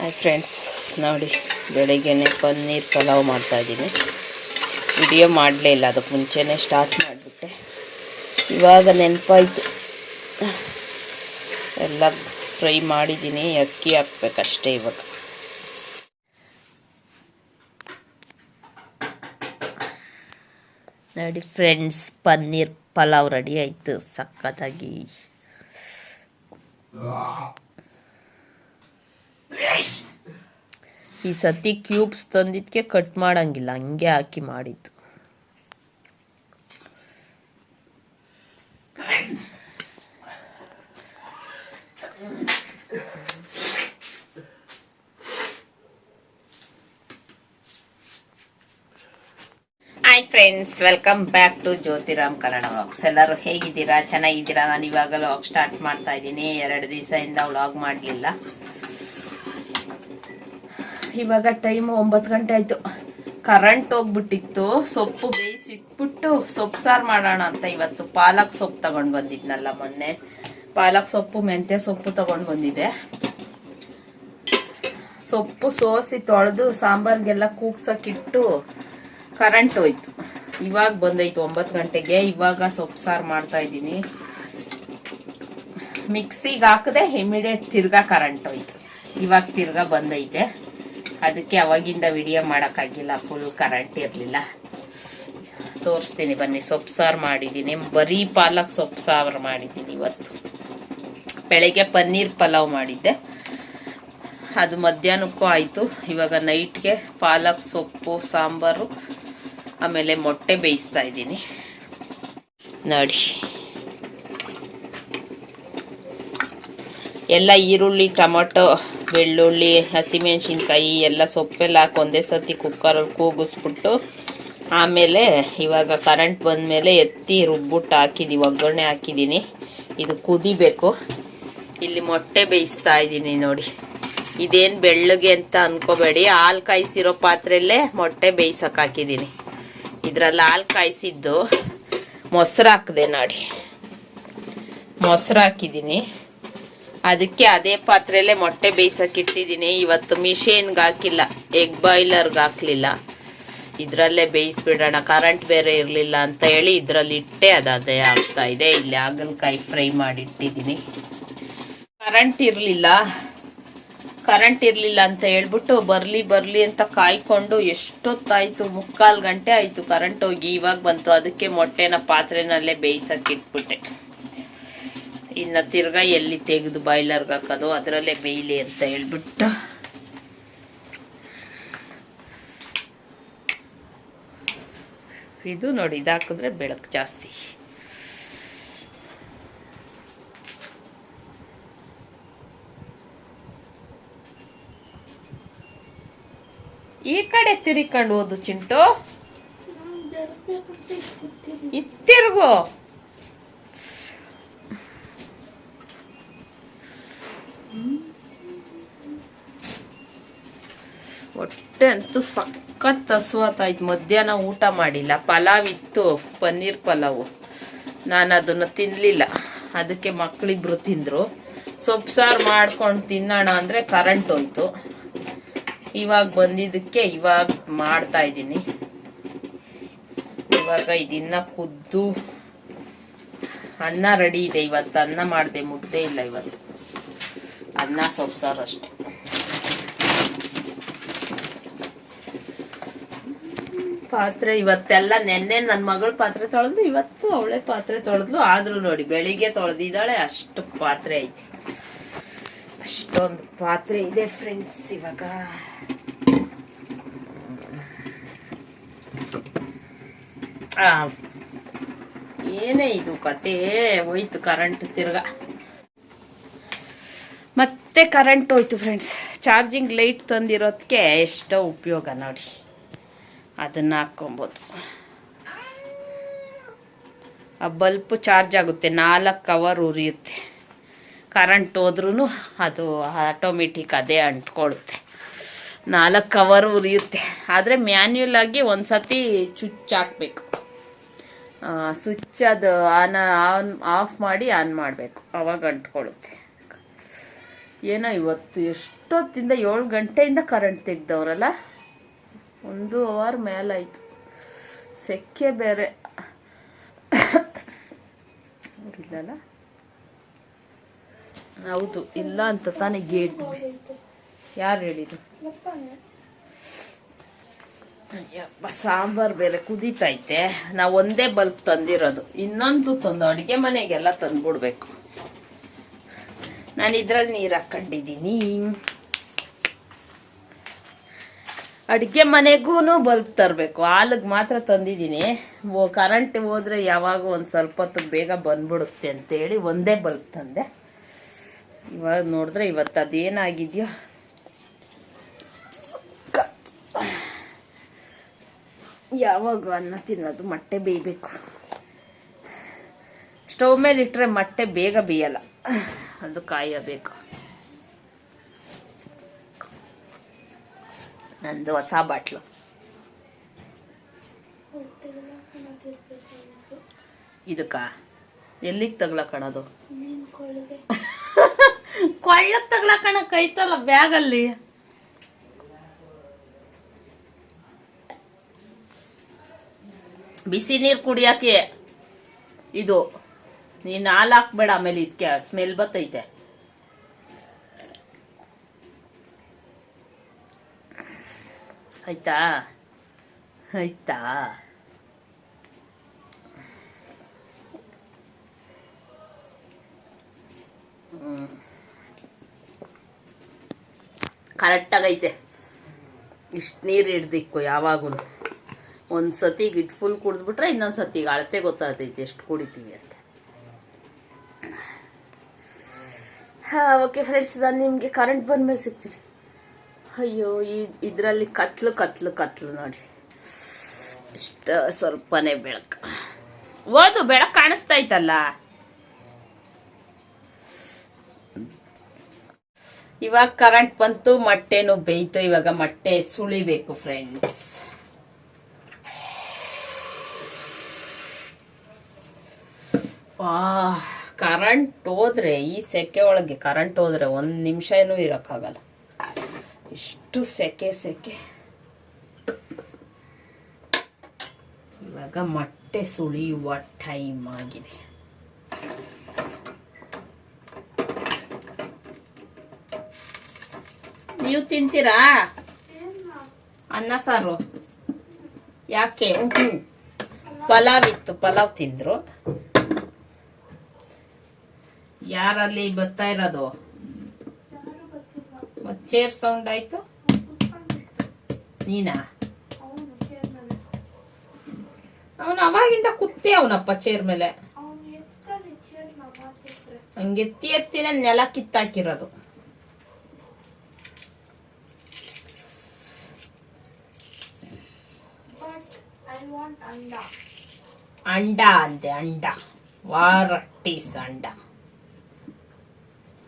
Hi friends ನೋಡಿ ಬೆಳಿಗ್ಗೆನೆ ಪನ್ನೀರ್ ಪಲಾವ್ ಮಾಡ್ತಾಯಿದ್ದೀನಿ ವಿಡಿಯೋ ಮಾಡಲೇ ಇಲ್ಲ, ಅದಕ್ಕೆ ಮುಂಚೆನೇ ಸ್ಟಾರ್ಟ್ ಮಾಡಿಬಿಟ್ಟೆ. ಇವಾಗ ನೆನಪಾಯಿತು. ಎಲ್ಲ ಫ್ರೈ ಮಾಡಿದ್ದೀನಿ, ಅಕ್ಕಿ ಹಾಕ್ಬೇಕಷ್ಟೇ ಇವಾಗ. ನೋಡಿ ಫ್ರೆಂಡ್ಸ್ ಪನ್ನೀರ್ ಪಲಾವ್ ರೆಡಿ ಆಯಿತು ಸಖತ್ತಾಗಿ ಈ ಸತಿ ಕ್ಯೂಬ್ಸ್ ತಂದಿದ್ದಕ್ಕೆ ಕಟ್ ಮಾಡಂಗಿಲ್ಲ, ಹಂಗೆ ಹಾಕಿ ಮಾಡಿದ್ದು. Hi friends welcome back to Jyothiram Kannada vlogs ಎಲ್ಲರೂ ಹೇಗಿದ್ದೀರಾ? ಚೆನ್ನಾಗಿದ್ದೀರಾ? ನಾನು ಇವಾಗ ವ್ಲಾಗ್ ಸ್ಟಾರ್ಟ್ ಮಾಡ್ತಾ ಇದ್ದೀನಿ. ಎರಡು ದಿವಸದಿಂದ ವ್ಲಾಗ್ ಮಾಡಲಿಲ್ಲ. ಇವಾಗ ಟೈಮು ಒಂಬತ್ತು ಗಂಟೆ ಆಯಿತು. ಕರೆಂಟ್ ಹೋಗ್ಬಿಟ್ಟಿತ್ತು, ಸೊಪ್ಪು ಬೇಯಿಸಿಟ್ಬಿಟ್ಟು ಸೊಪ್ಪು ಸಾರು ಮಾಡೋಣ ಅಂತ ಇವತ್ತು ಪಾಲಕ್ ಸೊಪ್ಪು ತಗೊಂಡು ಬಂದಿದ್ನಲ್ಲ ಮೊನ್ನೆ. ಪಾಲಕ್ ಸೊಪ್ಪು, ಮೆಂತ್ಯ ಸೊಪ್ಪು ತಗೊಂಡು ಬಂದಿದೆ ಸೊಪ್ಪು ಸೋಸಿ ತೊಳೆದು ಸಾಂಬಾರ್ಗೆಲ್ಲ ಕೂಗ್ಸಕ್ಕಿಟ್ಟು ಕರೆಂಟ್ ಹೋಯ್ತು. ಇವಾಗ ಬಂದೈತು ಒಂಬತ್ತು ಗಂಟೆಗೆ, ಇವಾಗ ಸೊಪ್ಪು ಸಾರು ಮಾಡ್ತಾ ಇದ್ದೀನಿ. ಮಿಕ್ಸಿಗೆ ಹಾಕದೆ ಇಮಿಡಿಯೇಟ್ ತಿರ್ಗಾ ಕರೆಂಟ್ ಹೋಯ್ತು. ಇವಾಗ ತಿರ್ಗಾ ಬಂದೈತೆ. ಅದಕ್ಕೆ ಅವಾಗಿಂದ ವಿಡಿಯೋ ಮಾಡೋಕ್ಕಾಗಿಲ್ಲ ಫುಲ್ ಕರೆಂಟ್ ಇರಲಿಲ್ಲ. ತೋರಿಸ್ತೀನಿ ಬನ್ನಿ, ಸೊಪ್ಪು ಸಾರು ಮಾಡಿದ್ದೀನಿ. ಬರೀ ಪಾಲಕ್ ಸೊಪ್ಪು ಸಾರು ಮಾಡಿದ್ದೀನಿ ಇವತ್ತು. ಬೆಳಗ್ಗೆ ಪನ್ನೀರ್ ಪಲಾವ್ ಮಾಡಿದ್ದೆ. ಅದು ಮಧ್ಯಾಹ್ನಕ್ಕೂ ಆಯಿತು. ಇವಾಗ ನೈಟ್ಗೆ ಪಾಲಕ್ ಸೊಪ್ಪು, ಸಾಂಬಾರು, ಆಮೇಲೆ ಮೊಟ್ಟೆ ಬೇಯಿಸ್ತಾ ಇದ್ದೀನಿ. ನೋಡಿ. ಎಲ್ಲ ಈರುಳ್ಳಿ, ಟೊಮೊಟೊ ಬೆಳ್ಳುಳ್ಳಿ, ಹಸಿಮೆಣ್ಸಿನ್ಕಾಯಿ, ಎಲ್ಲ ಸೊಪ್ಪೆಲ್ಲ ಹಾಕಿ ಒಂದೇ ಸತಿ ಕುಕ್ಕರಲ್ಲಿ ಕೂಗಿಸ್ಬಿಟ್ಟು ಆಮೇಲೆ ಇವಾಗ ಕರೆಂಟ್ ಬಂದಮೇಲೆ ಎತ್ತಿ ರುಬ್ಬಿಟ್ಟು ಹಾಕಿದ್ದೀವಿ ಒಗ್ಗರಣೆ ಹಾಕಿದ್ದೀನಿ ಇದು ಕುದಿಬೇಕು. ಇಲ್ಲಿ ಮೊಟ್ಟೆ ಬೇಯಿಸ್ತಾ ಇದ್ದೀನಿ ನೋಡಿ. ಇದೇನು ಬೆಳ್ಳಗೆ ಅಂತ ಅನ್ಕೋಬೇಡಿ. ಹಾಲು ಕಾಯಿಸಿರೋ ಪಾತ್ರೆಯಲ್ಲೇ ಮೊಟ್ಟೆ ಬೇಯಿಸೋಕೆ ಹಾಕಿದ್ದೀನಿ ಇದರಲ್ಲಿ ಹಾಲು ಕಾಯಿಸಿದ್ದು ಮೊಸರು ಹಾಕಿದೆ ನೋಡಿ. ಮೊಸರು ಹಾಕಿದ್ದೀನಿ ಅದಕ್ಕೆ ಅದೇ ಪಾತ್ರೆಯಲ್ಲೇ ಮೊಟ್ಟೆ ಬೇಯಿಸಕ್ಕೆ ಇಟ್ಟಿದ್ದೀನಿ ಇವತ್ತು ಮಿಷಿನ್ಗೆ ಹಾಕಿಲ್ಲ. ಎಗ್ ಬಾಯ್ಲರ್ಗೆ ಹಾಕ್ಲಿಲ್ಲ. ಇದರಲ್ಲೇ ಬೇಯಿಸ್ಬಿಡೋಣ. ಕರೆಂಟ್ ಬೇರೆ ಇರಲಿಲ್ಲ ಅಂತ ಹೇಳಿ ಇದರಲ್ಲಿ ಇಟ್ಟೆ ಅದು ಅದೇ ಆಗ್ತಾ ಇದೆ. ಇಲ್ಲಿ ಹಾಗಲಕಾಯಿ ಫ್ರೈ ಮಾಡಿಟ್ಟಿದ್ದೀನಿ. ಕರೆಂಟ್ ಇರಲಿಲ್ಲ. ಕರೆಂಟ್ ಇರಲಿಲ್ಲ ಅಂತ ಹೇಳ್ಬಿಟ್ಟು ಬರಲಿ ಬರಲಿ ಅಂತ ಕಾಯ್ಕೊಂಡು ಎಷ್ಟೊತ್ತಾಯಿತು? ಮುಕ್ಕಾಲು ಗಂಟೆ ಆಯಿತು ಕರೆಂಟ್ ಹೋಗಿ. ಇವಾಗ ಬಂತು. ಅದಕ್ಕೆ ಮೊಟ್ಟೆನ ಪಾತ್ರೆನಲ್ಲೇ ಬೇಯಿಸಕ್ಕೆ ಇಟ್ಬಿಟ್ಟೆ ಇನ್ನು ತಿರ್ಗಾ ಎಲ್ಲಿ ತೆಗೆದು ಬಾಯ್ಲರ್ಗೆ ಹಾಕೋದು ಅದರಲ್ಲೇ ಬೇಯಲಿ ಅಂತ ಹೇಳ್ಬಿಟ್ಟು. ಇದು ನೋಡಿ ಇದು ಹಾಕಿದ್ರೆ ಬೆಳಕು ಜಾಸ್ತಿ. ಈ ಕಡೆ ತಿರ್ಕೊಂಡು ಹೋದು ಚಿಂಟು. ಇತ್ತಿರ್ಗು ಹೊಟ್ಟೆ ಅಂತೂ ಸಖತ್ ಹಸುವಾತಾಯ್ತು. ಮಧ್ಯಾಹ್ನ ಊಟ ಮಾಡಿಲ್ಲ. ಪಲಾವ್ ಇತ್ತು, ಪನ್ನೀರ್ ಪಲಾವು. ನಾನು ಅದನ್ನು ತಿನ್ನಲಿಲ್ಲ ಅದಕ್ಕೆ ಮಕ್ಕಳಿಬ್ರು ತಿಂದರು. ಸೊಪ್ಪು ಸಾರು ಮಾಡ್ಕೊಂಡು ತಿನ್ನೋಣ ಅಂದರೆ ಕರೆಂಟ್ ಹೋಯ್ತು. ಇವಾಗ ಬಂದಿದ್ದಕ್ಕೆ ಇವಾಗ ಮಾಡ್ತಾ ಇದ್ದೀನಿ. ಇವಾಗ ಇದನ್ನ ಕುದ್ದು ಅನ್ನ ರೆಡಿ ಇದೆ. ಇವತ್ತು ಅನ್ನ ಮಾಡಿದೆ, ಮುದ್ದೆ ಇಲ್ಲ ಇವತ್ತು. ಅನ್ನ, ಸೊಪ್ಪು ಸಾರು ಅಷ್ಟೆ. ಪಾತ್ರೆ ಇವತ್ತೆಲ್ಲ ನೆನ್ನೆ ನನ್ನ ಮಗಳ ಪಾತ್ರೆ ತೊಳೆದು, ಇವತ್ತು ಅವಳೆ ಪಾತ್ರೆ ತೊಳೆದ್ಲು. ಆದ್ರೂ ನೋಡಿ, ಬೆಳಿಗ್ಗೆ ತೊಳೆದಿದ್ದಾಳೆ, ಅಷ್ಟು ಪಾತ್ರೆ ಐತಿ. ಅಷ್ಟೊಂದು ಪಾತ್ರೆ ಇದೆ ಫ್ರೆಂಡ್ಸ್ ಇವಾಗ. ಏನೇ ಇದು ಕತೆ ಹೋಯ್ತು ಕರೆಂಟ್ ತಿರ್ಗಾ. ಮತ್ತೆ ಕರೆಂಟ್ ಹೋಯ್ತು ಫ್ರೆಂಡ್ಸ್ ಚಾರ್ಜಿಂಗ್ ಲೈಟ್ ತಂದಿರೋದಕ್ಕೆ ಎಷ್ಟೋ ಉಪಯೋಗ ನೋಡಿ. ಅದನ್ನು ಹಾಕ್ಕೊಬೋದು. ಆ ಬಲ್ಪು ಚಾರ್ಜ್ ಆಗುತ್ತೆ, ನಾಲ್ಕು ಅವರ್ ಉರಿಯುತ್ತೆ. ಕರೆಂಟ್ ಹೋದ್ರೂ ಅದು ಆಟೋಮೆಟಿಕ್ ಅದೇ ಅಂಟ್ಕೊಳ್ಳುತ್ತೆ ನಾಲ್ಕು ಅವರ್ ಉರಿಯುತ್ತೆ. ಆದರೆ ಮ್ಯಾನ್ಯಲ್ ಆಗಿ ಒಂದು ಸತಿ ಚುಚ್ ಹಾಕ್ಬೇಕು ಸ್ವಿಚ್ ಅದು ಆನ್ ಆನ್ ಆಫ್ ಮಾಡಿ ಆನ್ ಮಾಡಬೇಕು. ಅವಾಗ ಅಂಟ್ಕೊಳ್ಳುತ್ತೆ ಏನೋ ಇವತ್ತು ಎಷ್ಟೊತ್ತಿಂದ ಏಳು ಗಂಟೆಯಿಂದ ಕರೆಂಟ್ ತೆಗ್ದವ್ರಲ್ಲ? ಒಂದು ಅವರ್ ಮೇಲಾಯಿತು. ಸೆಕೆ ಬೇರೆ. ಇಲ್ಲಲ್ಲ ಹೌದು, ಇಲ್ಲ ಅಂತ ತಾನೇ ಗೇಟ್ ಯಾರು ಹೇಳಿದ್ರು ಸಾಂಬಾರ್ ಬೇರೆ ಕುದೀತೈತೆ. ನಾವು ಒಂದೇ ಬಲ್ಬ್ ತಂದಿರೋದು. ಇನ್ನೊಂದು ತಂದು ಅಡುಗೆ ಮನೆಗೆಲ್ಲ ತಂದ್ಬಿಡ್ಬೇಕು. ನಾನು ಇದ್ರಲ್ಲಿ ನೀರು ಹಾಕೊಂಡಿದ್ದೀನಿ. ಅಡುಗೆ ಮನೆಗೂ ಬಲ್ಬ್ ತರಬೇಕು. ಹಾಲಿಗೆ ಮಾತ್ರ ತಂದಿದ್ದೀನಿ. ಓ ಕರೆಂಟ್ ಹೋದ್ರೆ ಯಾವಾಗ ಒಂದು ಸ್ವಲ್ಪ ಹೊತ್ತು ಬೇಗ ಬಂದ್ಬಿಡುತ್ತೆ ಅಂತೇಳಿ ಒಂದೇ ಬಲ್ಬ್ ತಂದೆ. ಇವಾಗ ನೋಡಿದ್ರೆ ಇವತ್ತು ಅದೇನಾಗಿದೆಯೋ. ಯಾವಾಗ ಅನ್ನ ತಿನ್ನೋದು? ಮೊಟ್ಟೆ ಬೇಯಬೇಕು. ಸ್ಟವ್ ಮೇಲೆ ಇಟ್ಟರೆ ಮೊಟ್ಟೆ ಬೇಗ ಬೇಯಲ್ಲ. ಅದು ಕಾಯಬೇಕು. ನಂದು ಹೊಸ ಬಾಟ್ಲು ಇದಕ್ಕ? ಎಲ್ಲಿಗೆ ತಗ್ಲಕಣದು ಕೊಳ್ಳಕ್ ಕೈತಲ್ಲ ಐತಲ್ಲ ಬ್ಯಾಗಲ್ಲಿ. ಬಿಸಿ ನೀರು ಕುಡಿಯಕ್ಕೆ ಇದು ನೀನು ಹಾಲು ಹಾಕ್ಬೇಡ ಆಮೇಲೆ ಇದಕ್ಕೆ ಸ್ಮೆಲ್ ಬತ್ತೈತೆ. ಆಯ್ತಾ? ಆಯ್ತಾ? ಕರೆಕ್ಟಾಗೈತೆ ಇಷ್ಟು ನೀರು ಹಿಡ್ದಿಕ್ಕು ಯಾವಾಗೂ ಒಂದು ಸತಿಗೆ ಇದು ಫುಲ್ ಕುಡಿದ್ಬಿಟ್ರೆ ಇನ್ನೊಂದು ಸತಿಗೆ ಅಳತೆ ಗೊತ್ತಾಗ್ತೈತೆ ಎಷ್ಟು ಕುಡಿತೀವಿ ಅಂತ. ಹಾಂ ಓಕೆ ಫ್ರೆಂಡ್ಸ್ ನಾನು ನಿಮಗೆ ಕರೆಂಟ್ ಬಂದ ಮೇಲೆ ಸಿಗ್ತೀನಿ. ಅಯ್ಯೋ, ಈ ಇದರಲ್ಲಿ ಕತ್ಲು ಕತ್ಲು ಕತ್ಲು ನೋಡಿ. ಇಷ್ಟ ಸ್ವಲ್ಪನೇ ಬೆಳಕು. ಓದು ಬೆಳಕು ಕಾಣಿಸ್ತಾ ಇತ್ತಲ್ಲ ಇವಾಗ ಕರೆಂಟ್ ಬಂತು, ಮೊಟ್ಟೆನು ಬೇಯ್ತು, ಇವಾಗ ಮೊಟ್ಟೆ ಸುಳಿಬೇಕು ಫ್ರೆಂಡ್ಸ್ ಕರೆಂಟ್ ಹೋದ್ರೆ, ಈ ಸೆಕೆ ಒಳಗೆ ಕರೆಂಟ್ ಹೋದ್ರೆ ಒಂದು ನಿಮಿಷನೂ ಇರೋಕ್ಕಾಗಲ್ಲ. ಇಷ್ಟು ಸೆಕೆ ಸೆಕೆ. ಇವಾಗ ಮೊಟ್ಟೆ ಸುಳಿಯುವ ಟೈಮ್ ಆಗಿದೆ. ನೀವು ತಿಂತೀರಾ? ಅನ್ನ ಸಾರು. ಯಾಕೆ? ಪಲಾವ್ ಇತ್ತು ಪಲಾವ್ ತಿಂದ್ರು. ಯಾರಲ್ಲಿ ಬರ್ತಾ ಇರೋದು? ಚೇರ್ ಸೌಂಡ್ ಆಯ್ತು? ನೀನಾ? ಅವನು ಅವಾಗಿಂದ ಕುತ್ತೆ ಅವನಪ್ಪ ಚೇರ್ ಮೇಲೆ. ಹಂಗೆ ಎತ್ತಿ ಎತ್ತಿನ ನೆಲ ಕಿತ್ತಾಕಿರೋದು. ಅಂಡ ಅಂತೆ ಅಂಡ. ವಾರಟ್ಟೀಸ್ ಅಂಡ.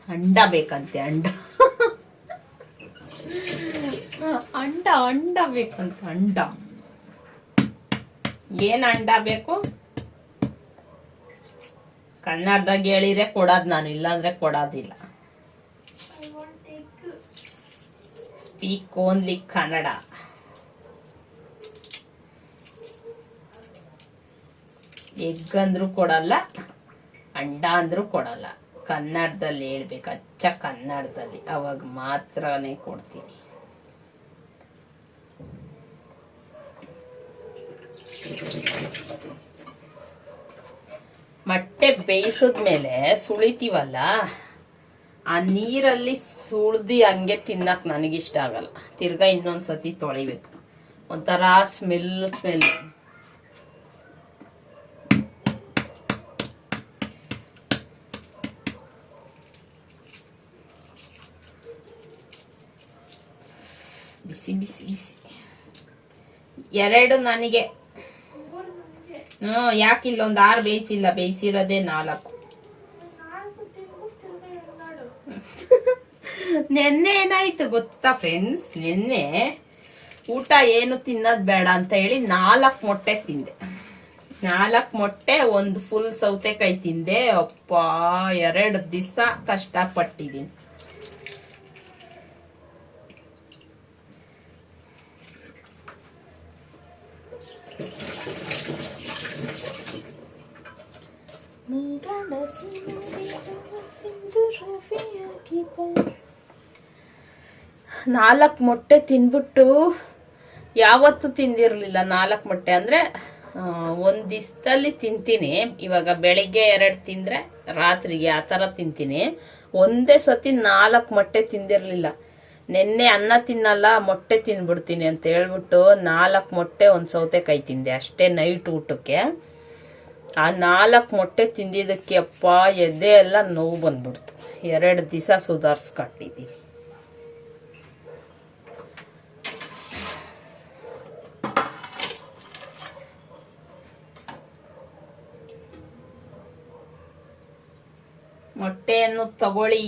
ಅಂಡ ಬೇಕಂತೆ, ಅಂಡ. ಅಂಡ ಅಂಡ ಬೇಕಂತ, ಅಂಡ. ಏನ್ ಅಂಡ ಬೇಕು? ಕನ್ನಡದಾಗ ಹೇಳಿದ್ರೆ ಕೊಡೋದು ನಾನು, ಇಲ್ಲಾಂದ್ರೆ ಕೊಡೋದಿಲ್ಲ. Speak only Kannada. ಎಗ್ ಅಂದ್ರೂ ಕೊಡಲ್ಲ, ಅಂಡ ಅಂದ್ರೂ ಕೊಡಲ್ಲ. ಕನ್ನಡದಲ್ಲಿ ಹೇಳ್ಬೇಕು, ಅಚ್ಚ ಕನ್ನಡದಲ್ಲಿ. ಅವಾಗ ಮಾತ್ರನೇ ಕೊಡ್ತೀನಿ. ಮೊಟ್ಟೆ ಬೇಯಿಸಿದ್ಮೇಲೆ ಸುಳಿತೀವಲ್ಲ, ಆ ನೀರಲ್ಲಿ ಸುಳ್ದಿ ಹಂಗೆ ತಿನ್ನಕ್ ನನಗಿಷ್ಟ ಆಗಲ್ಲ. ತಿರ್ಗಾ ಇನ್ನೊಂದ್ಸತಿ ತೊಳಿಬೇಕು. ಒಂಥರ ಸ್ಮೆಲ್ ಸ್ಮೆಲ್ ಬಿಸಿ ಬಿಸಿ ಬಿಸಿ. ಎರಡು ನನಗೆ ಹ್ಮ್ ಯಾಕೆ ಇಲ್ಲೊಂದ್ ಆರು ಬೇಯಿಸಿಲ್ಲ ಬೇಯಿಸಿರೋದೇ ನಾಲ್ಕು. ನಿನ್ನೆ ಏನಾಯ್ತು ಗೊತ್ತಾ ಫ್ರೆಂಡ್ಸ್ ನಿನ್ನೆ ಊಟ ಏನು ತಿನ್ನೋದು ಬೇಡ ಅಂತ ಹೇಳಿ ನಾಲ್ಕು ಮೊಟ್ಟೆ ತಿಂದೆ. ನಾಲ್ಕು ಮೊಟ್ಟೆ, ಒಂದು ಫುಲ್ ಸೌತೆಕಾಯಿ ತಿಂದೆ. ಅಪ್ಪ, ಎರಡು ದಿವಸ ಕಷ್ಟಪಟ್ಟಿದ್ದೀನಿ. ನಾಲ್ಕು ಮೊಟ್ಟೆ ತಿಂದ್ಬಿಟ್ಟು ಯಾವತ್ತೂ ತಿಂದಿರಲಿಲ್ಲ ನಾಲ್ಕು ಮೊಟ್ಟೆ ಅಂದರೆ ಒಂದು ತಿಂತೀನಿ. ಇವಾಗ ಬೆಳಿಗ್ಗೆ ಎರಡು ತಿಂದರೆ, ರಾತ್ರಿಗೆ ಆ ಥರ ತಿಂತೀನಿ. ಒಂದೇ ಸತಿ ನಾಲ್ಕು ಮೊಟ್ಟೆ ತಿಂದಿರಲಿಲ್ಲ. ನಿನ್ನೆ ಅನ್ನ ತಿನ್ನಲ್ಲ, ಮೊಟ್ಟೆ ತಿಂದ್ಬಿಡ್ತೀನಿ ಅಂತ ಹೇಳ್ಬಿಟ್ಟು ನಾಲ್ಕು ಮೊಟ್ಟೆ ಒಂದು ಸೌತೆಕಾಯಿ ತಿಂದೆ. ಅಷ್ಟೇ ನೈಟ್ ಊಟಕ್ಕೆ. ಆ ನಾಲ್ಕು ಮೊಟ್ಟೆ ತಿಂದಿದ್ದಕ್ಕೆ ಅಪ್ಪ ಎದೆ ಎಲ್ಲ ನೋವು ಬಂದ್ಬಿಡ್ತು. ಎರಡು ದಿವಸ ಸುಧಾರಿಸ್ಕೊಂಡಿದ್ದೀನಿ ಮೊಟ್ಟೆಯನ್ನು ತಗೊಳ್ಳಿ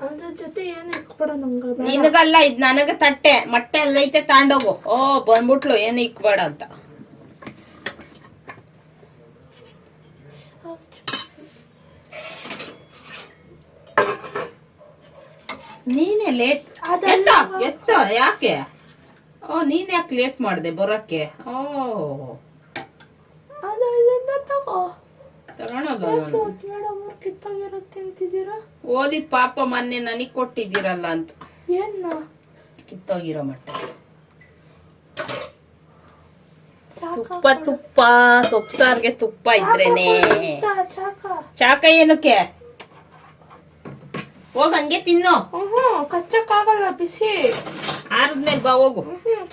ಅದ್ರ ಜೊತೆ ಏನು ಇಕ್ಬೇಡ ನಂಗೆ ಬೇಡ. ನಿನಗಲ್ಲ ಇದ್ ನನಗ ತಟ್ಟೆ ಮೊಟ್ಟೆ ಎಲ್ಲೈತೆ ತಾಂಡೋಗು. ಓ ಬಂದ್ಬಿಟ್ಲು ಏನು ಇಕ್ಬೇಡ ಅಂತ. ನೀನೇ ಲೇಟ್ ಎತ್ತ ಎತ್ತ ಯಾಕೆ? ಓ ನೀನ್ ಯಾಕೆ ಲೇಟ್ ಮಾಡ್ದೆ ಬರೋಕ್ಕೆ? ಓ. ತಗೋ. ತಗೊಳೋದು ಯಾಕೆ ಅವತ್ತು ಮೇಡಮ್ ಅವ್ರು ಕಿತ್ತಾಗಿರುತ್ತೆ ಅಂತಿದ್ದೀರಾ? ಓದಿ ಪಾಪ ಮೊನ್ನೆ ನನಗ್ ಕೊಟ್ಟಿದ್ದೀರಲ್ಲ ಅಂತ. ಏನ ಕಿತ್ತೋಗಿರೋ ಮಟ್ಟ ತುಪ್ಪ ತುಪ್ಪ ಸೊಪ್ಸಾರ್ಗೆ ತುಪ್ಪ ಇದ್ರೇನೆ. ಚಾಕ, ಏನಕ್ಕೆ? ಹೋಗ್ ಹಂಗೆ ತಿನ್ನೋ. ಕಚ್ಚಕ್ಕಾಗಲ್ಲ ಬಿಸಿ. ಆರದ್ಮೇಲೆ ಬಾ ಹೋಗು.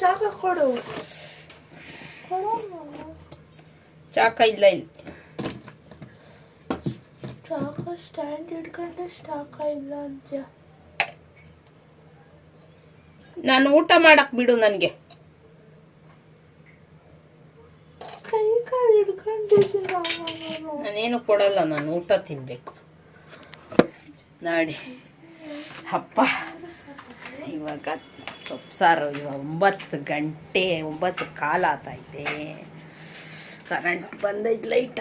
ಚಾಕ ಕೊಡು. ಕೊಡು ಚಾಕ ಇಲ್ಲ ಇಲ್ಲಿ. ಚಾಕ ಸ್ಟ್ಯಾಂಡ್ ಹಿಡ್ಕೊಂಡೆ ಸ್ಟಾಕ್ ಇಲ್ಲ ಅಂತ. ನಾನು ಊಟ ಮಾಡಕ್ ಬಿಡು ನನಗೆ. ಕೈ ಕಾಲು ನಾನೇನು ಕೊಡಲ್ಲ ನಾನು ಊಟ ತಿನ್ಬೇಕು. ನಾಡಿ. ಅಪ್ಪ ಇವಾಗ ಸೊಪ್ಪು ಸಾರು ಇವಾಗ ಒಂಬತ್ತು ಗಂಟೆ ಒಂಬತ್ತು ಕಾಲ ಆತೈತೆ. ಕರೆಂಟ್ ಬಂದೈತೆ ಲೈಟ್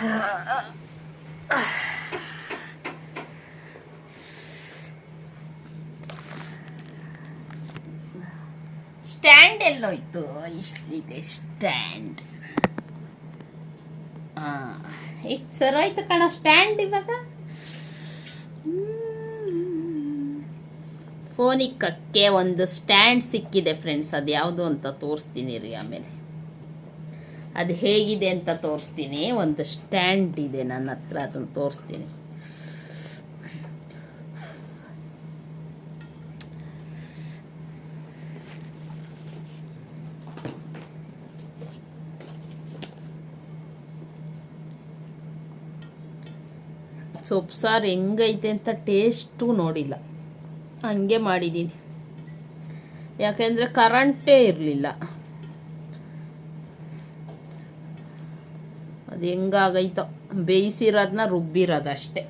ಸ್ಟ್ಯಾಂಡ್ ಎಲ್ಲೋಯ್ತು. ಇಷ್ಟಿದೆ ಸ್ಟ್ಯಾಂಡ್ ಎಷ್ಟು ಸರ್ ಆಯ್ತು ಕಣ ಸ್ಟ್ಯಾಂಡ್ ಇವಾಗ. ಫೋನಿಕ್ಕಕ್ಕೆ ಒಂದು ಸ್ಟ್ಯಾಂಡ್ ಸಿಕ್ಕಿದೆ ಫ್ರೆಂಡ್ಸ್ ಅದು ಯಾವುದು ಅಂತ ತೋರಿಸ್ತೀನಿ ರೀ ಆಮೇಲೆ. ಅದು ಹೇಗಿದೆ ಅಂತ ತೋರಿಸ್ತೀನಿ. ಒಂದು ಸ್ಟ್ಯಾಂಡ್ ಇದೆ ನನ್ನ ಹತ್ರ, ಅದನ್ನು ತೋರಿಸ್ತೀನಿ. ಸೊಪ್ಪು ಸಾರು ಹೆಂಗೈತೆ ಅಂತ ಟೇಸ್ಟು ನೋಡಿಲ್ಲ. ಹಂಗೆ ಮಾಡಿದ್ದೀನಿ. ಯಾಕೆಂದರೆ ಕರೆಂಟೇ ಇರಲಿಲ್ಲ. ಅದು ಹೆಂಗಾಗೈತೋ ಬೇಯಿಸಿರೋದನ್ನ ರುಬ್ಬಿರೋದಷ್ಟೇ.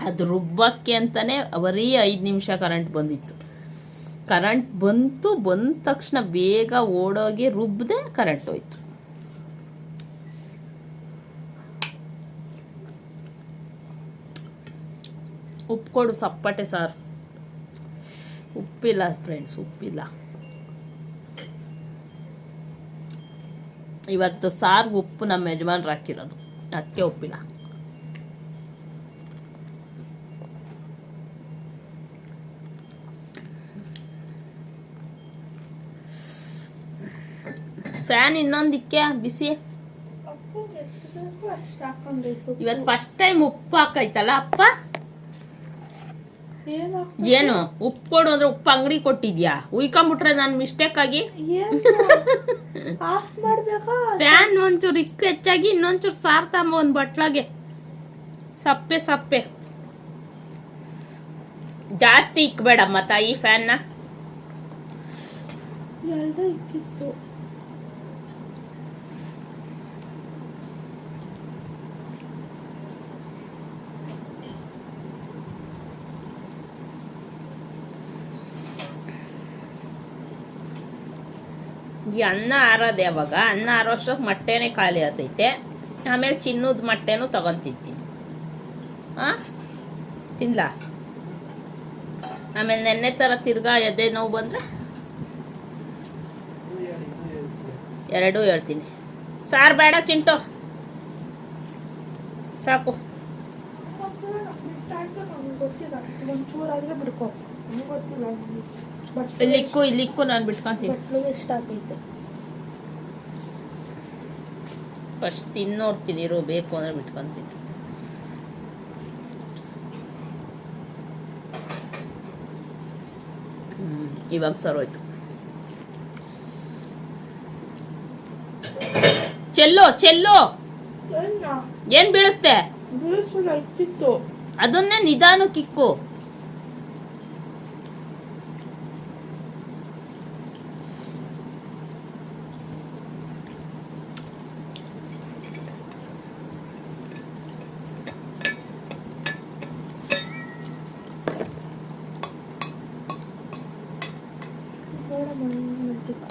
ಅದು ರುಬ್ಬಕ್ಕೆ ಅಂತಲೇ ಬರೀ ಐದು ನಿಮಿಷ ಕರೆಂಟ್ ಬಂದಿತ್ತು. ಕರೆಂಟ್ ಬಂತು, ಬಂದ ತಕ್ಷಣ ಬೇಗ ಓಡೋಗಿ ರುಬ್ಬದೆ ಕರೆಂಟ್ ಹೋಯ್ತು. ಉಪ್ಪು ಕೊಡು ಸಪ್ಪಟೆ ಸಾರು. ಉಪ್ಪಿಲ್ಲ ಫ್ರೆಂಡ್ಸ್ ಉಪ್ಪಿಲ್ಲ. ಇವತ್ತು ಸಾರ್ಗೆ ಉಪ್ಪು ನಮ್ಮ ಯಜಮಾನ್ರು ಹಾಕಿರೋದು. ಅದಕ್ಕೆ ಉಪ್ಪಿಲ್ಲ ಫ್ಯಾನ್ ಇನ್ನೊಂದಿಕ್ಕೆ ಬಿಸಿ. ಇವತ್ತು ಫಸ್ಟ್ ಟೈಮ್ ಉಪ್ಪು ಹಾಕೈತಲ್ಲ ಅಪ್ಪ? ಏನು ಉಪ್ಪು ಕೊಡು ಅಂದ್ರೆ ಉಪ್ಪು ಅಂಗಡಿ ಕೊಟ್ಟಿದ್ಯಾ? ಉಯ್ಕೊಂಬಿಟ್ರೆ ನಾನು ಮಿಸ್ಟೇಕ್ ಆಗಿ? ಫ್ಯಾನ್ ಒಂಚೂರು ಇಕ್ಕು ಹೆಚ್ಚಾಗಿ ಇನ್ನೊಂಚೂರು ಸಾರ್ ತಂಬ ಒಂದು ಬಟ್ಲಾಗೆ. ಸಪ್ಪೆ ಸಪ್ಪೆ. ಜಾಸ್ತಿ ಇಕ್ಬೇಡಮ್ಮ ತಾಯಿ ಫ್ಯಾನ್ನ ಎಲ್ಲ ಇಕ್ಕಿತ್ತು. ಈ ಅನ್ನ ಆರೋದು ಯಾವಾಗ ಅನ್ನ ಆರೋಷ್ಟಕ್ಕೆ ಮೊಟ್ಟೆನೇ ಖಾಲಿ ಆತೈತೆ. ಆಮೇಲೆ ಚಿನ್ನದ ಮೊಟ್ಟೆನೂ ತಗೊಂತಿದ್ದೀನಿ ಹಾಂ ತಿನ್ಲಾ? ಆಮೇಲೆ ನೆನ್ನೆ ಥರ ತಿರ್ಗಾ ಎದೆ ನೋವು ಬಂದರೆ? ಎರಡೂ ಹೇಳ್ತೀನಿ. ಸಾರು ಬೇಡ, ಚಿಂಟು. ಸಾಕು. ಬಿಡ್ಕೋ. ಗೊತ್ತಿಲ್ಲ. ಇಲ್ಲಿಕ್ಕು ಇಲ್ಲಿಕ್ಕು ನಾನು ಬಿಟ್ಕೊಂತೀನಿ. ಫಸ್ಟ್ ತಿನ್ ಫಸ್ಟ್ ತಿನ್ನೋಡ್ತೀನಿ ಇರು ಬೇಕು ಅಂದ್ರೆ ಬಿಟ್ಕೊಂತೀನಿ. ಇವಾಗ ಸರೋಯ್ತು. ಚೆಲ್ಲೋ ಚೆಲ್ಲೋ. ಏನ ಬೀಳಿಸ್ದೆ? ಅದನ್ನೇ ನಿಧಾನ ಕಿಕ್ಕು ನೋಡಮ್ಮ ಹೆಂಗ್ ಮಾಡ್ಬೇಕು.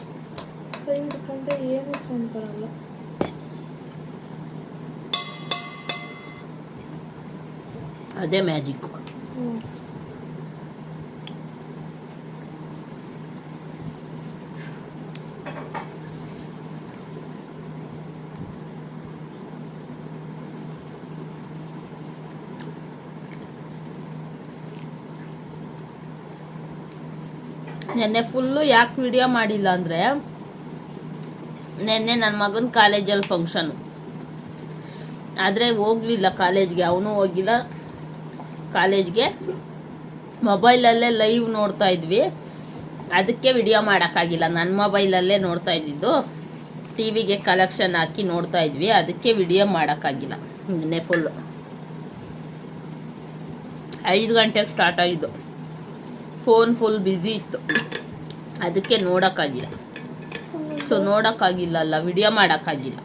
ಕೈ ಹಿಡ್ಕೊಂಡ್ರೆ ಏನು ಸೌಂಡ್ ಬರಲ್ಲ ಅದೇ ಮ್ಯಾಜಿಕ್. ನೆನ್ನೆ ಫುಲ್ಲು ಯಾಕೆ ವಿಡಿಯೋ ಮಾಡಿಲ್ಲ ಅಂದರೆ, ನೆನ್ನೆ ನನ್ನ ಮಗನ ಕಾಲೇಜಲ್ಲಿ ಫಂಕ್ಷನು ಆದರೆ ಹೋಗ್ಲಿಲ್ಲ ಕಾಲೇಜ್ಗೆ ಅವನು ಹೋಗಿಲ್ಲ. ಕಾಲೇಜ್ಗೆ. ಮೊಬೈಲಲ್ಲೇ ಲೈವ್ ನೋಡ್ತಾ ಇದ್ವಿ. ಅದಕ್ಕೆ ವಿಡಿಯೋ ಮಾಡೋಕ್ಕಾಗಿಲ್ಲ. ನನ್ನ ಮೊಬೈಲಲ್ಲೇ ನೋಡ್ತಾ ಇದ್ದಿದ್ದು. ಟಿ ವಿಗೆ ಕಲೆಕ್ಷನ್ ಹಾಕಿ ನೋಡ್ತಾ ಇದ್ವಿ. ಅದಕ್ಕೆ ವಿಡಿಯೋ ಮಾಡೋಕ್ಕಾಗಿಲ್ಲ. ನಿನ್ನೆ ಫುಲ್ಲು ಐದು ಗಂಟೆಗೆ ಸ್ಟಾರ್ಟ್ ಆಗಿದ್ದು. ಫೋನ್ ಫುಲ್ ಬ್ಯುಸಿ ಇತ್ತು. ಅದಕ್ಕೆ ನೋಡೋಕ್ಕಾಗಿಲ್ಲ. ಸೊ ನೋಡೋಕ್ಕಾಗಿಲ್ಲ ಅಲ್ಲ ವಿಡಿಯೋ ಮಾಡೋಕ್ಕಾಗಿಲ್ಲ.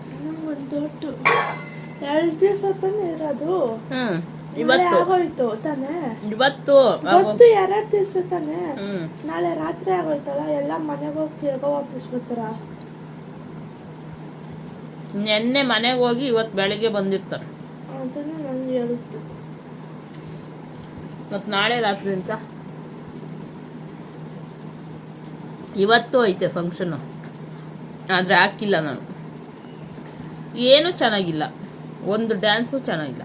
ಎರಡು ದಿವಸ ತಾನೇ ಇರೋದು. ಹ್ಞೂ ಇವತ್ತು. ಆಗೋಯ್ತು ತಾನೆ? ಇವತ್ತು ಗೊತ್ತು ಎರಡ್ ದಿವಸ ತಾನೆ? ಹ್ಞೂ ನಾಳೆ ರಾತ್ರಿ ಆಗೋಯ್ತಲ್ಲ? ಎಲ್ಲ ಮನೆಗೆ ಹೋಗಿ ತಿರ್ಗೋ ವಾಪಸ್ ಬರ್ತಾರ? ನೆನ್ನೆ ಮನೆಗೆ ಹೋಗಿ ಇವತ್ತು ಬೆಳಿಗ್ಗೆ ಬಂದಿರ್ತಾರೆ. ಅದನ್ನ ನಂಗೆ ಹೇಳುತ್ತೆ. ಮತ್ತು ನಾಳೆ ರಾತ್ರಿ ಅಂತ? ಇವತ್ತು ಐತೆ ಫಂಕ್ಷನು ಆದರೆ ಹಾಕಿಲ್ಲ ನಾನು. ಏನೂ ಚೆನ್ನಾಗಿಲ್ಲ. ಒಂದು ಡ್ಯಾನ್ಸು ಚೆನ್ನಾಗಿಲ್ಲ.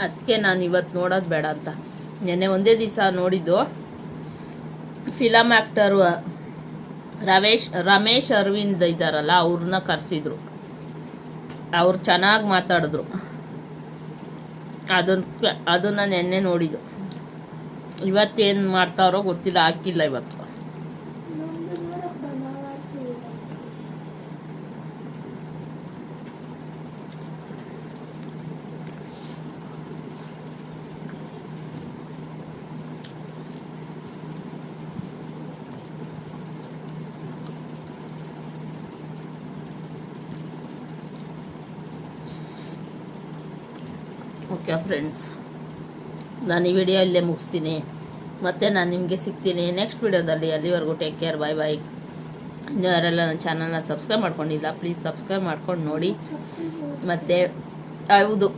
ಅದಕ್ಕೆ ನಾನು ಇವತ್ತು ನೋಡೋದು ಬೇಡ ಅಂತ. ನೆನ್ನೆ ಒಂದೇ ದಿವಸ ನೋಡಿದ್ದು ಫಿಲಮ್ ಆ್ಯಕ್ಟರು ರಮೇಶ್ ರಮೇಶ್ ಅರವಿಂದ್ ಇದ್ದಾರಲ್ಲ, ಅವ್ರನ್ನ ಕರೆಸಿದ್ರು. ಅವ್ರು ಚೆನ್ನಾಗಿ ಮಾತಾಡಿದ್ರು. ಅದನ್ನ ಅದನ್ನ ನೆನ್ನೆ ನೋಡಿದ್ದು. ಇವತ್ತೇನು ಮಾಡ್ತಾರೋ ಗೊತ್ತಿಲ್ಲ, ಹಾಕಿಲ್ಲ ಇವತ್ತು. Okay friends? ನಾನು ಈ ವಿಡಿಯೋ ಇಲ್ಲೇ ಮುಗಿಸ್ತೀನಿ. ಮತ್ತು ನಾನು ನಿಮಗೆ ಸಿಗ್ತೀನಿ ನೆಕ್ಸ್ಟ್ ವಿಡಿಯೋದಲ್ಲಿ ಅಲ್ಲಿವರೆಗೂ ಟೇಕ್ ಕೇರ್ ಬಾಯ್ ಬಾಯ್ ಯಾರೆಲ್ಲ ನನ್ನ ಚಾನಲ್ನ ಸಬ್ಸ್ಕ್ರೈಬ್ ಮಾಡ್ಕೊಂಡಿಲ್ಲ ಪ್ಲೀಸ್ ಸಬ್ಸ್ಕ್ರೈಬ್ ಮಾಡ್ಕೊಂಡು ನೋಡಿ. ಮತ್ತು ಹೌದು.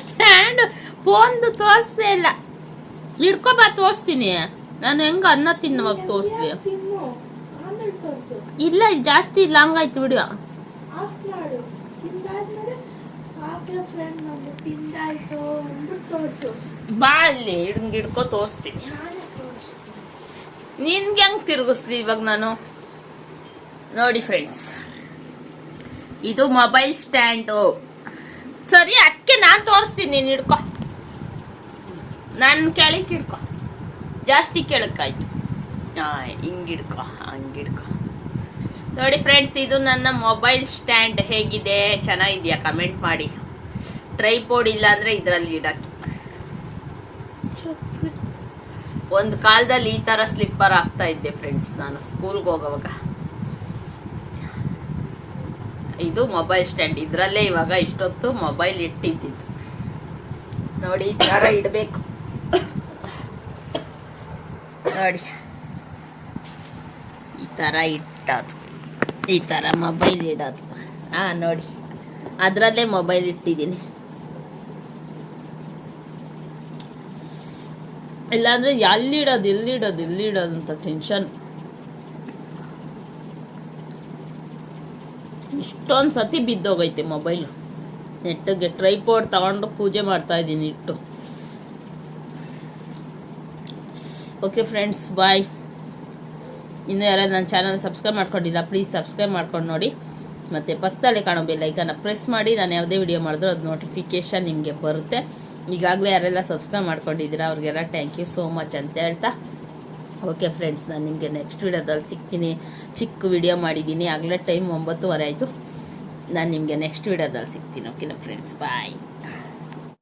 ಸ್ಟ್ಯಾಂಡ್ ಫೋನ್ದು ತೋರಿಸ್ದೇ ಇಲ್ಲ. ಹಿಡ್ಕೊಬಾ ತೋರಿಸ್ತೀನಿ. ನಾನು ಹೆಂಗೆ ಅನ್ನ ತಿನ್ನುವಾಗ ತೋರಿಸ್ಲಿ ಯಾಕ್ ತಿನ್ನು ಆಮೇಲೆ ತೋರಿಸು ಇಲ್ಲ, ಜಾಸ್ತಿ ಲಾಂಗ್ ಆಯ್ತು ವಿಡಿಯೋ ಬಾ ಅಲ್ಲಿ ಹಿಡ್ಕೊಂಡು ಹಿಡ್ಕೊ ತೋರಿಸ್ತೀನಿ. ನಿನ್ಗೆ ಹೆಂಗ್ ತಿರುಗಿಸ್ಲಿ ಇವಾಗ ನಾನು? ನೋಡಿ ಫ್ರೆಂಡ್ಸ್ ಇದು ಮೊಬೈಲ್ ಸ್ಟ್ಯಾಂಡು ಸರಿ ಅದಕ್ಕೆ ನಾನು ತೋರಿಸ್ತೀನಿ, ನೀನು ಹಿಡ್ಕೊ. ನಾನು ಕೆಳಕ್ಕೆ ಹಿಡ್ಕೊ. ಜಾಸ್ತಿ ಕೆಳಕ್ಕಾಯ್ತು. ಹಾಂ ಹಿಂಗೆ ಹಿಡ್ಕೊ, ಹಂಗೆ ಹಿಡ್ಕೊ. ನೋಡಿ ಫ್ರೆಂಡ್ಸ್ ಇದು ನನ್ನ ಮೊಬೈಲ್ ಸ್ಟ್ಯಾಂಡ್ ಹೇಗಿದೆ? ಚೆನ್ನಾಗಿದೆಯಾ? ಕಮೆಂಟ್ ಮಾಡಿ. ಟ್ರೈಪೋಡ್ ಇಲ್ಲ ಅಂದ್ರೆ ಇದರಲ್ಲಿ ಇಡಕ್ಕೆ. ಒಂದು ಕಾಲದಲ್ಲಿ ಈ ತರ ಸ್ಲಿಪ್ಪರ್ ಆಗ್ತಾ ಇದ್ದೆ ಫ್ರೆಂಡ್ಸ್ ನಾನು ಸ್ಕೂಲ್ಗೆ ಹೋಗೋವಾಗ. ಇದು ಮೊಬೈಲ್ ಸ್ಟ್ಯಾಂಡ್ ಇದರಲ್ಲೇ ಇವಾಗ ಇಷ್ಟೊತ್ತು ಮೊಬೈಲ್ ಇಟ್ಟಿದ್ದಿದ್ದು. ನೋಡಿ, ಈ ತರ ಇಡಬೇಕು. ನೋಡಿ. ಈ ತರ ಇಟ್ಟದು ಈ ತರ ಮೊಬೈಲ್ ಇಡೋದು. ಹಾ ನೋಡಿ. ಅದರಲ್ಲೇ ಮೊಬೈಲ್ ಇಟ್ಟಿದ್ದೀನಿ. ಇಲ್ಲಾಂದ್ರೆ ಎಲ್ಲಿಡೋದು ಎಲ್ಲಿಡೋದು ಎಲ್ಲಿಡೋದು ಅಂತ ಟೆನ್ಷನ್ ಇಷ್ಟೊಂದು ಸತಿ ಬಿದ್ದೋಗೈತೆ ಮೊಬೈಲು ನೆಟ್ಟಿಗೆ ಟ್ರೈಪೋರ್ಡ್ ತಗೊಂಡು ಪೂಜೆ ಮಾಡ್ತಾ ಇದ್ದೀನಿ ಇಟ್ಟು. ಓಕೆ ಫ್ರೆಂಡ್ಸ್ ಬಾಯ್ ಇನ್ನು ಯಾರಾದ್ರು ನನ್ನ ಚಾನಲ್ ಸಬ್ಸ್ಕ್ರೈಬ್ ಮಾಡ್ಕೊಂಡಿಲ್ಲ ಪ್ಲೀಸ್ ಸಬ್ಸ್ಕ್ರೈಬ್ ಮಾಡ್ಕೊಂಡು ನೋಡಿ. ಮತ್ತು ಪಕ್ಕದಲ್ಲಿ ಕಾಣೋ ಬೆಲ್ಲೈಕನ್ನ ಪ್ರೆಸ್ ಮಾಡಿ. ನಾನು ಯಾವುದೇ ವಿಡಿಯೋ ಮಾಡಿದ್ರು ಅದು ನೋಟಿಫಿಕೇಷನ್ ನಿಮಗೆ ಬರುತ್ತೆ. ಈಗಾಗಲೇ ಯಾರೆಲ್ಲ ಸಬ್ಸ್ಕ್ರೈಬ್ ಮಾಡ್ಕೊಂಡಿದ್ದೀರಾ, ಅವ್ರಿಗೆಲ್ಲ ಥ್ಯಾಂಕ್ ಯು ಸೋ ಮಚ್ ಅಂತ ಹೇಳ್ತಾ ಓಕೆ ಫ್ರೆಂಡ್ಸ್ ನಾನು ನಿಮಗೆ ನೆಕ್ಸ್ಟ್ ವೀಡಿಯೋದಲ್ಲಿ ಸಿಗ್ತೀನಿ. ಚಿಕ್ಕ ವಿಡಿಯೋ ಮಾಡಿದ್ದೀನಿ. ಆಗಲೇ ಟೈಮ್ ಒಂಬತ್ತುವರೆ ಆಯಿತು. ನಾನು ನಿಮಗೆ ನೆಕ್ಸ್ಟ್ ವೀಡಿಯೋದಲ್ಲಿ ಸಿಗ್ತೀನಿ. ಓಕೆನಾ ಫ್ರೆಂಡ್ಸ್ ಬಾಯ್